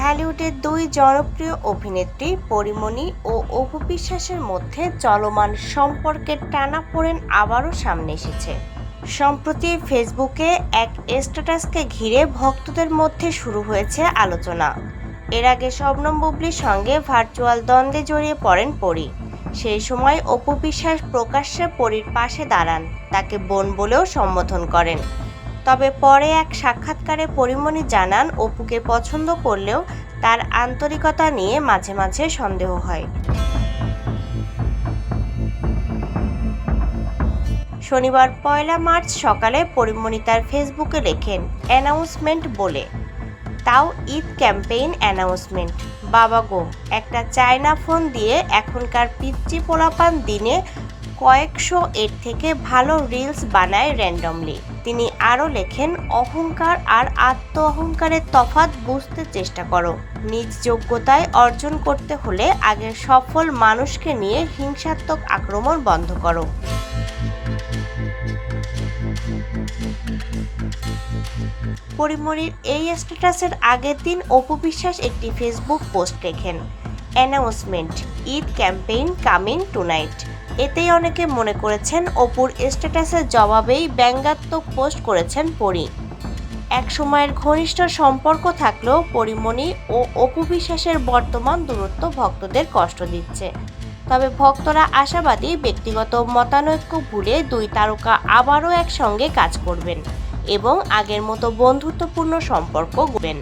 ঢালিউডের দুই জনপ্রিয় অভিনেত্রী পরিমণি ও অপু বিশ্বাসের মধ্যে চলমান সম্পর্কের টানাপোড়েন আবারও সামনে এসেছে। সম্প্রতি ফেসবুকে এক স্ট্যাটাসকে ঘিরে ভক্তদের মধ্যে শুরু হয়েছে আলোচনা। এর আগে শবনম বুবলির সঙ্গে ভার্চুয়াল দ্বন্দ্বে জড়িয়ে পড়েন পরি। সেই সময় অপু বিশ্বাস প্রকাশ্যে পরীর পাশে দাঁড়ান, তাকে বোন বলেও সম্বোধন করেন। তবে পরে এক সাক্ষাৎকারে পরিমণি জানান, অপুকে পছন্দ করলেও তার আন্তরিকতা নিয়ে মাঝে মাঝে সন্দেহ হয়। শনিবার পয়লা মার্চ সকালে পরিমণি তার ফেসবুকে লেখেন, অ্যানাউন্সমেন্ট বলে। তাও ঈদ ক্যাম্পেইন অ্যানাউন্সমেন্ট। বাবা গো, একটা চায়না ফোন দিয়ে এখনকার পিচ্চি পোলাপান দিনে কয়েকশো এর থেকে ভালো রিলস বানায় র্যান্ডমলি তিনি আরও লেখেন, অহংকার আর আত্ম অহংকারের তফাৎ বুঝতে চেষ্টা করো। নিজ যোগ্যতায় অর্জন করতে হলে আগের সফল মানুষকে নিয়ে হিংসাত্মক আক্রমণ বন্ধ করো। পরিমরির এই স্ট্যাটাসের আগের দিন অপু বিশ্বাস একটি ফেসবুক পোস্ট লেখেন announcement Eid campaign coming tonight এতেই অনেকে মনে করেছেন অপুর স্ট্যাটাসের জবাবেই ব্যঙ্গাত্মক পোস্ট করেছেন পরি। এক সময়ের ঘনিষ্ঠ সম্পর্ক থাকলেও পরিমণি ও অপু বিশ্বাসের বর্তমান দূরত্ব ভক্তদের কষ্ট দিচ্ছে। তবে ভক্তরা আশাবাদী ব্যক্তিগত মতানৈক্য ভুলে দুই তারকা আবারও একসঙ্গে কাজ করবেন এবং আগের মতো বন্ধুত্বপূর্ণ সম্পর্ক গড়বেন।